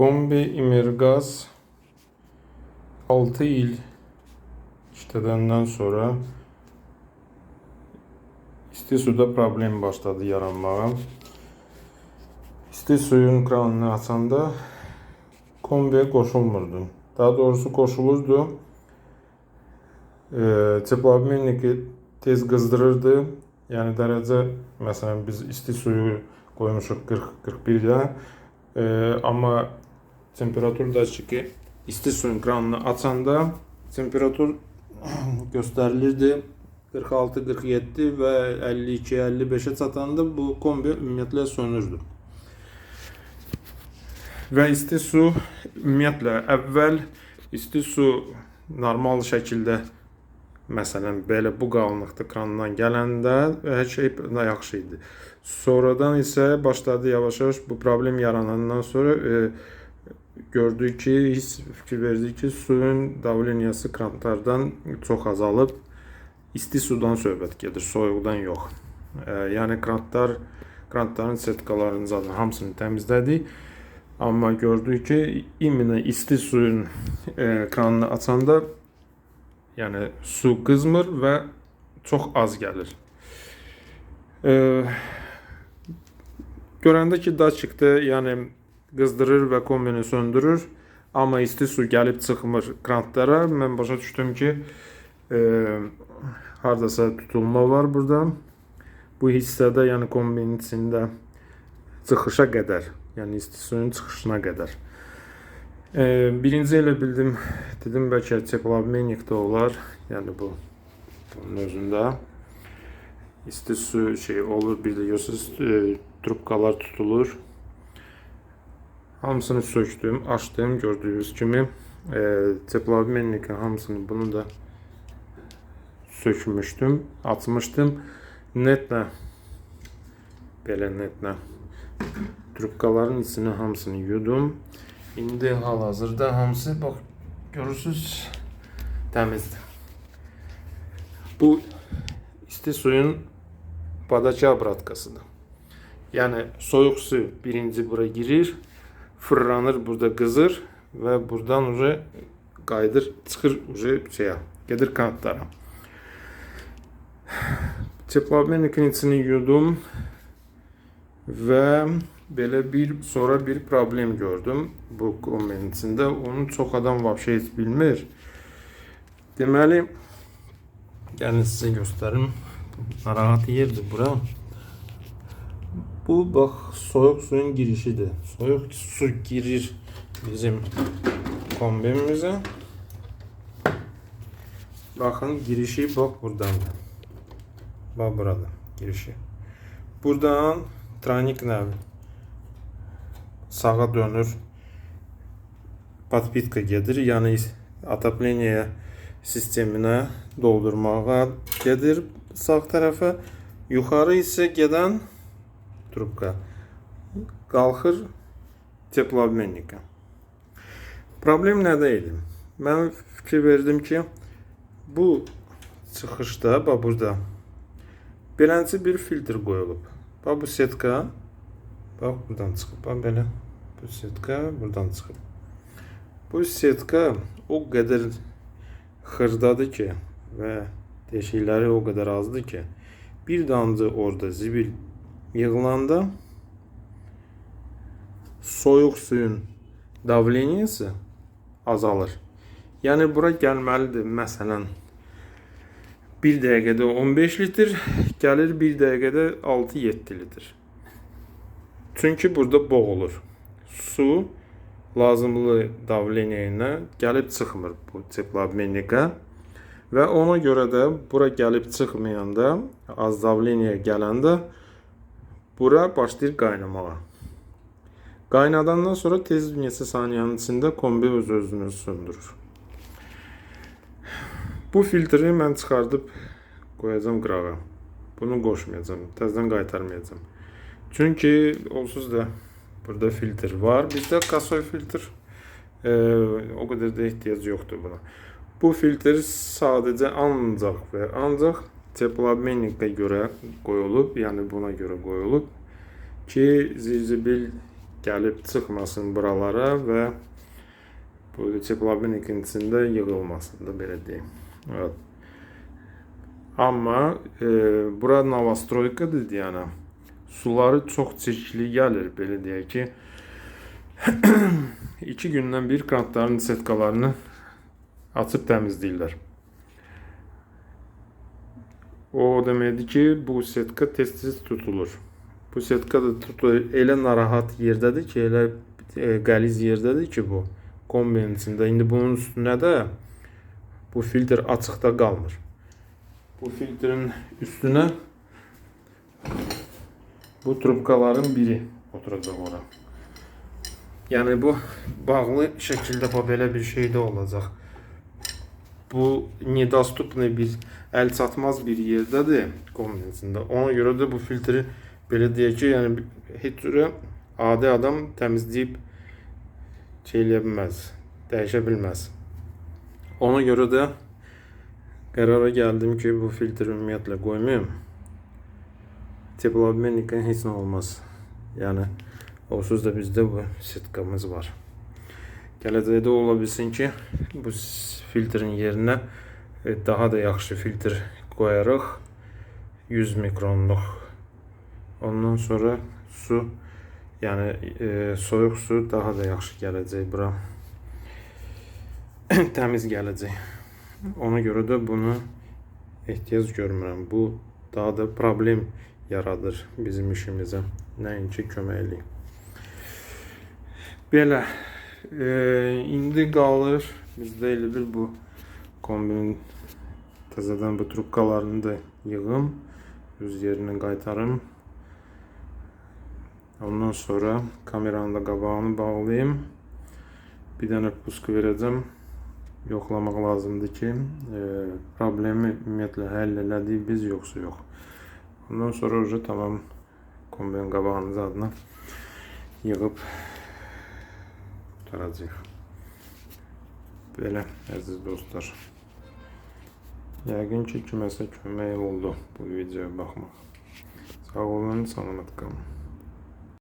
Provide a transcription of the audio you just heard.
Kombi İmirgaz 6 il işlədəndən sonra isti suda problem başladı yaranmağa. İsti suyun kranını açanda kombiyə qoşulmurdu. Daha doğrusu qoşulurdu. E, Teplobmenniki tez qızdırırdı. Yəni dərəcə məsələn biz isti suyu qoymuşuq 40-41-də. E, amma temperatur dətçiki isti suyun kranını açanda temperatur göstərilirdi 46-47 və 52-55-ə çatanda bu kombi ümumiyyətlə sönürdü. Və isti su ümumiyyətlə əvvəl isti su normal şəkildə məsələn belə bu qalınlıqda krandan gələndə hər şey yaxşı idi. Sonradan isə başladı yavaş-yavaş bu problem yaranandan sonra e, gördük ki, hiss fikir verdik ki, suyun davleniyası krantlardan çox azalıb isti sudan söhbət gedir, soyuqdan yox. E, yəni krantlar krantların setkalarını zaten hamısını təmizlədik. Amma gördük ki, imminə isti suyun e, kranını açanda yəni su qızmır və çox az gəlir. E, görəndə ki, daçikdə yəni qızdırır və kombini söndürür, amma isti su gəlib çıxmır krantlara. Mən başa düşdüm ki, e, hardasa tutulma var burada. Bu hissədə, yəni kombinin içində çıxışa qədər, yəni isti suyun çıxışına qədər. E, birinci elə bildim, dedim bəlkə teplobmenikdə olar, yəni bu bunun özündə isti su şey olur, bir də görürsüz e, trubkalar tutulur. Hamısını söktüm, açdım gördüyünüz kimi. E, teplobmennikin hamısını bunu da sökmüşdüm, açmışdım. Netlə belə netlə trubkaların içini hamısını yudum. İndi hal-hazırda hamısı bax görürsüz təmizdir. Bu isti suyun badakı abratkasıdır. Yəni soyuq su birinci bura girir, fırlanır, burada qızır və buradan uje qayıdır, çıxır uje şeyə, gedir kanatlara. Teplobmenikin içini yudum və belə bir sonra bir problem gördüm bu kombinin içində. Onu çox adam vəbşə heç bilmir. Deməli, gəlin sizə göstərim. Narahat yerdir bura. Bu bax soyuq suyun girişidir. Soyuq su girir bizim kombimizə. Baxın girişi bax burdandır. Bax burada girişi. Buradan tranik nəvi sağa dönür. Podpitka gedir. Yəni отопление sisteminə doldurmağa gedir sağ tərəfə. Yuxarı isə gedən trubka qalxır teplobmennika. Problem nədə idi? Mən fikir verdim ki, bu çıxışda, bax burada beləncə bir filtr qoyulub. Bax bu setka bax buradan çıxıb. Bax belə bu setka buradan çıxıb. Bu setka o qədər xırdadır ki və deşikləri o qədər azdır ki, bir damcı orada zibil yığılanda soyuq suyun davleniyası azalır. Yəni bura gəlməlidir. Məsələn, 1 dəqiqədə 15 litr, gəlir 1 dəqiqədə 6-7 litr. Çünki burada boğulur. Su lazımlı davleniya ilə gəlib çıxmır bu teplobmenika və ona görə də bura gəlib çıxmayanda, az davleniya gələndə bura başlayır qaynamağa. Qaynadandan sonra tez neçə saniyənin içində kombi öz özünü söndürür. Bu filtri mən çıxardıb qoyacağam qırağa. Bunu qoşmayacağam, təzədən qaytarmayacağam. Çünki onsuz da burada filtr var. Bizdə kasoy filtr e, o qədər də ehtiyac yoxdur buna. Bu filtr sadəcə ancaq və ancaq teplobmenikə görə qoyulub, yəni buna görə qoyulub ki, zirzibil gəlib çıxmasın buralara və bu teplobelnikin içində yığılmasın da belə deyim. Evet. Amma e, bura novostroykadır yəni. Suları çox çirkli gəlir belə deyək ki. 2 gündən bir krantların setkalarını açıb təmizləyirlər. O deməkdir ki, bu setka tez-tez tutulur. Bu setka da tutulur. Elə narahat yerdədir ki, elə e, qəliz yerdədir ki bu kombinin içində. İndi bunun üstünə də bu filtr açıqda qalmır. Bu filtrin üstünə bu trubkaların biri oturacaq ora. Yəni bu bağlı şəkildə bu belə bir şey də olacaq. Bu nedostupni bir əl çatmaz bir yerdədir kombinin içində. Ona görə də bu filtri ki, yəni heç cürə adi adam təmizləyib şey eləyə bilməz. Ona görə də qərara gəldim ki, bu filtri ümumiyyətlə qoymayım. Teplobmenikə heç nə olmaz. Yəni onsuz da bizdə bu setkamız var. Gələcəkdə ola bilsin ki, bu filtrin yerinə e, daha da yaxşı filtr qoyarıq. 100 mikronluq. Ondan sonra su, yəni e, soyuq su daha da yaxşı gələcək bura. Təmiz gələcək. Ona görə də bunu ehtiyac görmürəm. Bu daha da problem yaradır bizim işimizə. Nəinki köməklik. Belə e, indi qalır bizdə elə bil bu kombinin təzədən bu trubkalarını da yığım, öz yerinə qaytarım. Ondan sonra kameranın da qabağını bağlayım. Bir dənə pusk verəcəm. Yoxlamaq lazımdır ki, e, problemi ümumiyyətlə həll elədik biz yoxsa yox. Ondan sonra уже tamam kombinin qabağını zadına yığıb qurtaracağıq. Belə əziz dostlar. Yəqin ki, kiməsə kömək oldu bu videoya baxmaq. Sağ olun, salamat qalın.